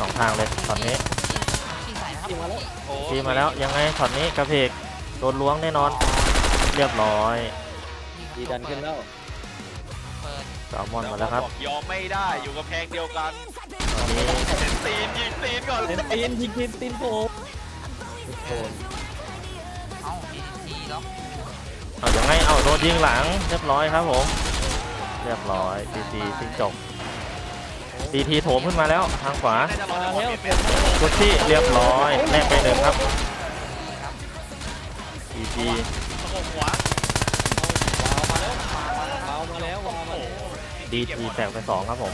สองทางเลยช็อตนี้ขี่ใส่นะครับยิงมาแล้วโอ้ทีมาแล้วยังไงช็อตนี้กระเพกโดนล้วงแน่นอน เรียบร้อย ดีดันขึ้นแล้ว เปิดแซลมอนมาแล้วครับอกยอมไม่ได้อยู่กับแพงเดียวกันตอนนี้เห็นตีนยิงตีนก่อนเล่นตีนยิงตีนตีนโผล่โผล่เอ้าทีทีล็อกเอายังไงเอาโดนยิงหลังเรียบร้อยครับผมเรียบร้อยทีทีทิ้งจบทีทีโถมขึ้นมาแล้วทางขวาน่าจะรอมาจังหวะแล้วเปลี่ยนเปแผลี่ยนนกุชชี่เรียบร้อยแลกไปหนึ่งครับทีที ดีทีแตกไปสองครับผม